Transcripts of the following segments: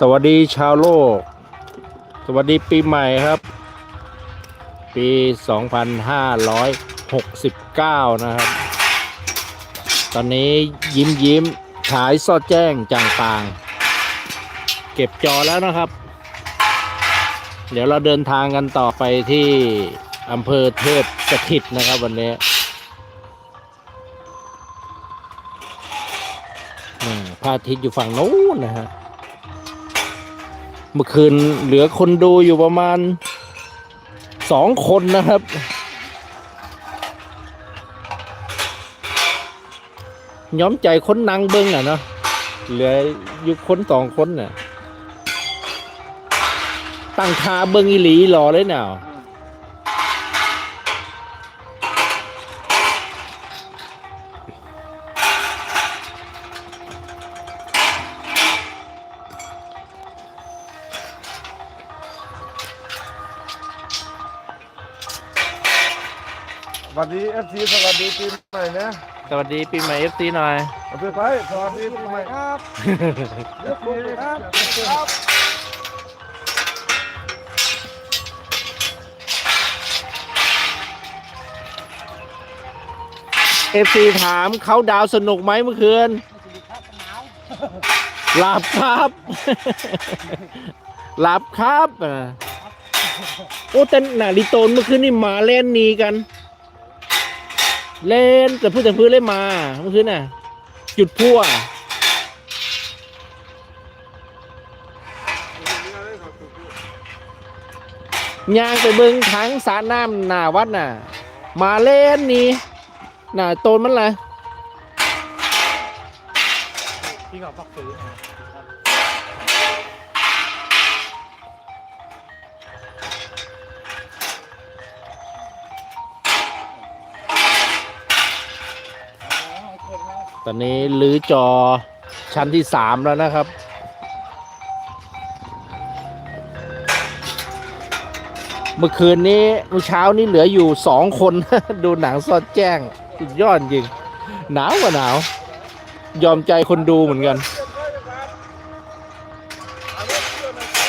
สวัสดีชาวโลก สวัสดีปีใหม่ครับ ปี 2569 นะครับ ตอนนี้ยิ้มยิ้มฉายซอดแจ้งจางปาง เก็บจอแล้วนะครับ เดี๋ยวเราเดินทางกันต่อไปที่อำเภอเทพสถิตนะครับวันนี้พระอาทิตย์อยู่ฝั่งโน้นนะฮะ เมื่อคืนเหลือคนดูอยู่ประมาณสองคนนะครับ ย้อมใจคนนางเบิ้งอะเนาะเหลืออยู่คนสองคนน่ะตั้งคาเบิ้งอีหลีรอเลยเนาะ วัสดีเอฟซีสวัสดีปีใหม่นะสวัสดีปีใหม่เอฟซีหน่อย เอาไปไปสวัสดีปีใหม่ครับเอฟซีครับครับเอฟซีถามเขาดาวสนุกไหมเมื่อคืนหลับครับ หลับครับอ่าโอ้แต่นาลิโตนเมื่อคืนนี่หมาเล่นหนีกัน เล่นแต่พูดแต่พื้นเล่นมาเมื่อคืนน่ะ จุดพั่วยางไปเบิงทั้งสรน้ำหน้าวัดน่ะ มาเล่นนี่น่ะโตนมันละพี่เขาพักซื้อ ตอนนี้ลื้อจอชั้นที่สามแล้วนะครับ เมื่อคืนนี้เมื่อเช้านี้เหลืออยู่สองคน ดูหนังสอดแจ้ง สุดยอดจริง หนาวกว่าหนาว ยอมใจคนดูเหมือนกันไหน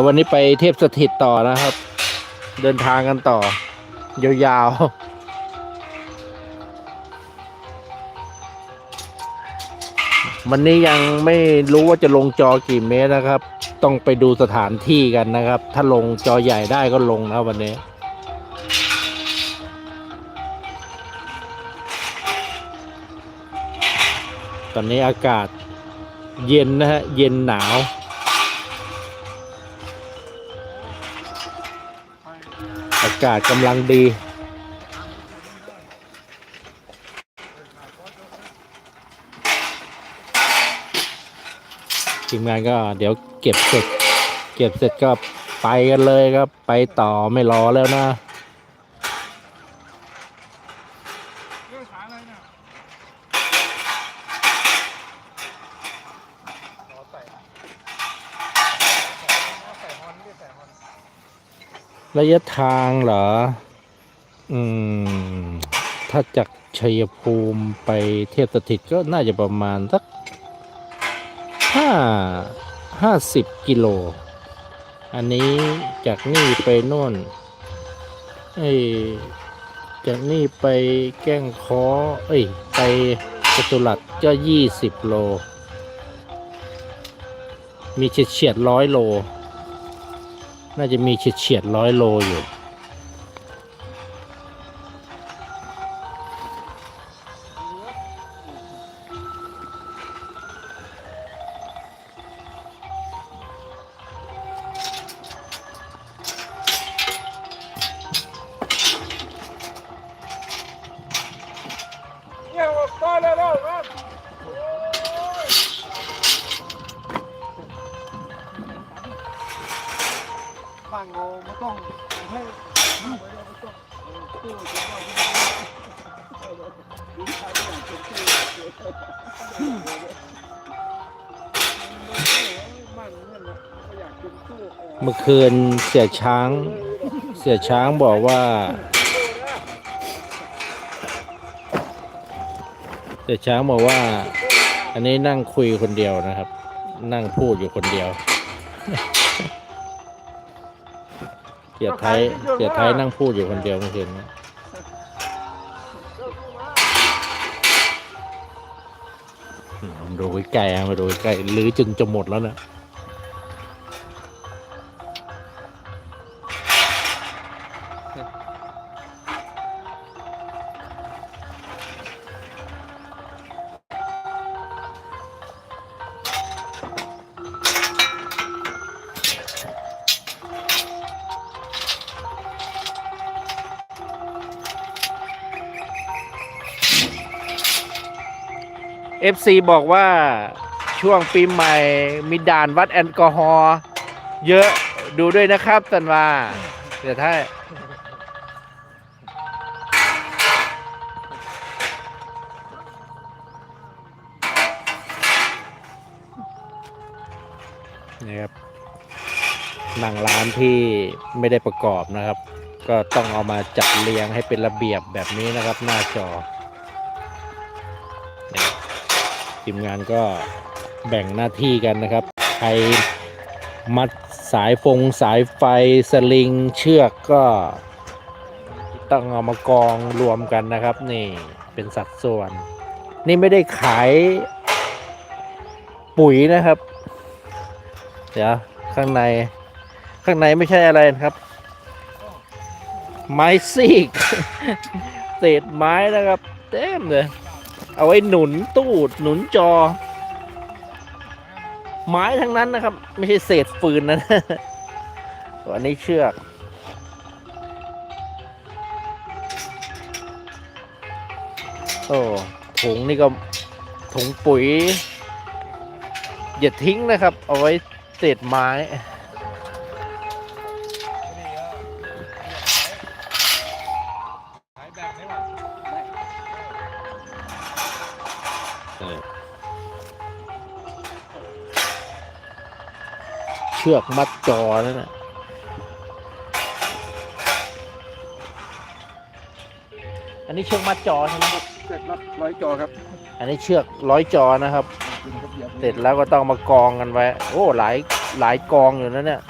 ดี๋ยววันนี้ไปเทพสถิตต่อนะครับ เดินทางกันต่อ ยาวๆวันนี้ยังไม่รู้ว่าจะลงจอกี่เมตรนะครับ ต้องไปดูสถานที่กันนะครับ ถ้าลงจอใหญ่ได้ก็ลงนะวันนี้ ตอนนี้อากาศเย็นนะฮะ เย็นหนาวากาศกำลังดี ทีมงานก็เดี๋ยวเก็บเสร็จ เก็บเสร็จก็ไปกันเลยครับ ไปต่อไม่รอแล้วนะ เรื่องขาอะไรเนี่ยขอใส่ใส่ฮอนไม่ได้ใส่ฮอน ระยะทางเหรอ อืม ถ้าจากชัยภูมิไปเทพสถิตก็น่าจะประมาณสักห้าห้าสิบกิโล อันนี้จากนี่ไปโน่นเอ้ยจากนี่ไปแก้งคอเอ้ย ไปจตุรัสก็ยี่สิบโล มีเฉียดเฉียดร้อยโล น่าจะมีเฉียดเฉียดร้อยโลอยู่านเราไม่ต้องให้ตู้เฉพาะที่ดูใครอย่างเป็นตู้บ้านนั่นนะอยากเป็นตู้เมื่อคืนเสียช้าง เสียช้างบอกว่าเสียช้างบอกว่า อันนี้นั่งคุยคนเดียวนะครับ นั่งพูดอยู่คนเดียว สียไทยเสียไทยนั่งพูดอยู่คนเดียวไม่เห็นโดูใกล้ๆมาดูใกล้หรือจึงจะหมดแล้วนะ FC บอกว่าช่วงปีใหม่มีด่านวัดแอลกอฮอล์เยอะดูด้วยนะครับตันว่าเดี๋ยวถ้านี่ครับหนังร้านที่ไม่ได้ประกอบนะครับ ก็ต้องเอามาจัดเรียงให้เป็นระเบียบแบบนี้นะครับหน้าจอ ทีมงานก็แบ่งหน้าที่กันนะครับ ใครมัดสายฟงสายไฟสลิงเชือกก็ต้องเอามากองรวมกันนะครับ นี่เป็นสัดส่วน นี่ไม่ได้ขายปุ๋ยนะครับ เดี๋ยวข้างในข้างในไม่ใช่อะไรนะครับ ไม้ซีก เศษไม้นะครับ เต็มเลย เอาไว้หนุนตู้หนุนจอ ไม้ทั้งนั้นนะครับ ไม่ใช่เศษฟืนนะอันนี้เชือกโอ้ถุงนี่ก็ถุงปุ๋ยอย่าทิ้งนะครับ เอาไว้เศษไม้ เชือกมัดจอนั่นนะอันนี้เชือกมัดจอใช่ไหมครับเสร็จรับร้อยจอครับอันนี้เชือกร้อยจอนะครับเป็นระเบียบเสร็จแล้วก็ต้องมากองกันไว้ โอ้หลายหลายกองอยู่นะเนี่ย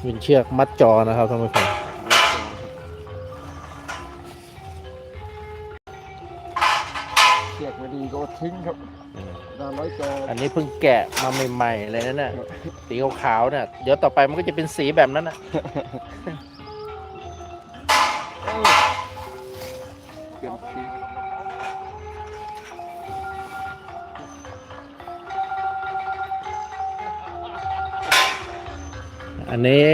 เป็นเชือกมัดจอนะครับท่านผู้ชม ทิ้งครับอืมดานร้อยจออันนี้เพิ่งแกะมาใหม่ๆเลยนะเนี่ยสีขาวๆเนี่ยเดี๋ยวต่อไปมันก็จะเป็นสีแบบนั้นนะเปลี่ยนสีอันนี้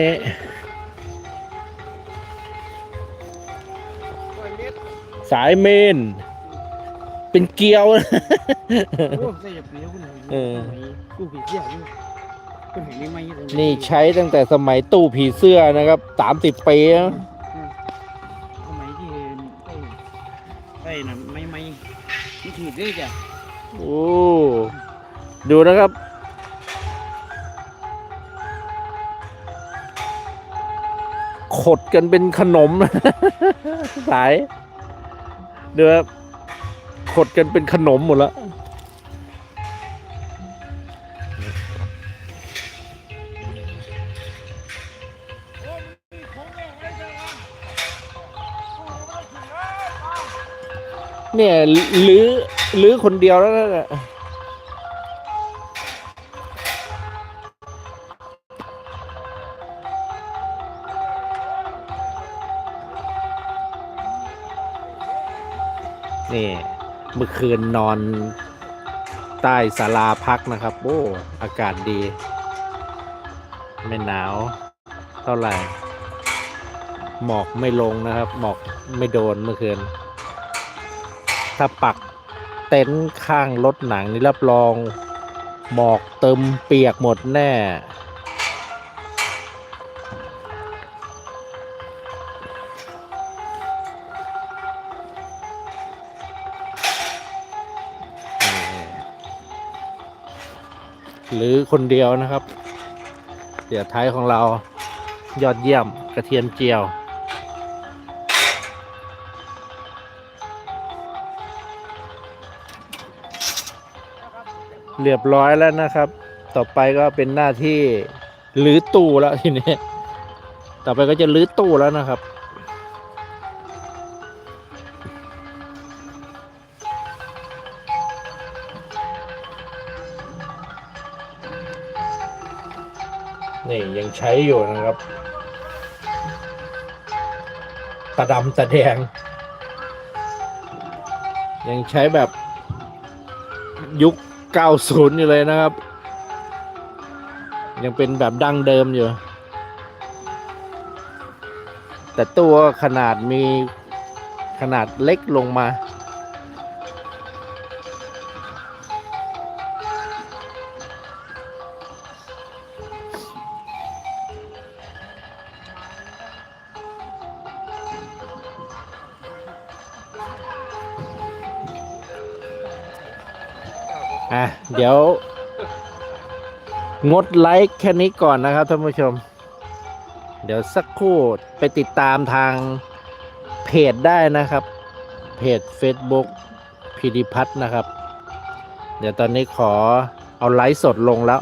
สายเมน เป็นเกลียวนะโอ้ใส่เปรี้ยวคุณหน่อยเออ กูผีเสียอยู่คุณเห็นไม่ไหมนี่ใช้ตั้งแต่สมัยตู้ผีเสื้อนะครับสามสิบปีแล้วสมัยที่ไอ้ไอ้น่ะไม่ไม่ไม่ถีบด้วยจ้ะโอ้ดูนะครับ ขดกันเป็นขนม สายเดือ ขดกันเป็นขนมหมดแล้วเนี่ยลื้อลื้อคนเดียวแล้วนะเนี่ยนี่ เมื่อคืนนอนใต้ศาลาพักนะครับ โอ้ อากาศดี ไม่หนาวเท่าไหร่ หมอกไม่ลงนะครับ หมอกไม่โดนเมื่อคืน ถ้าปักเต็นท์ข้างรถหนังนี่รับรอง หมอกเติมเปียกหมดแน่ หรือคนเดียวนะครับ เสียท้ายของเรายอดเยี่ยมกระเทียมเจียว เรียบร้อยแล้วนะครับ ต่อไปก็เป็นหน้าที่รื้อตู้แล้วทีนี้ ต่อไปก็จะรื้อตู้แล้วนะครับ นี่ยังใช้อยู่นะครับตะดำตะแดง ยังใช้แบบยุค 90 อยู่เลยนะครับ ยังเป็นแบบดั้งเดิมอยู่ แต่ตัวขนาดมีขนาดเล็กลงมา อะ เดี๋ยว งดไลค์แค่นี้ก่อนนะครับท่านผู้ชม เดี๋ยวสักครู่ไปติดตามทางเพจได้นะครับ เพจ Facebook พีดิพัฒน์นะครับ เดี๋ยวตอนนี้ขอเอาไลฟ์สดลงแล้ว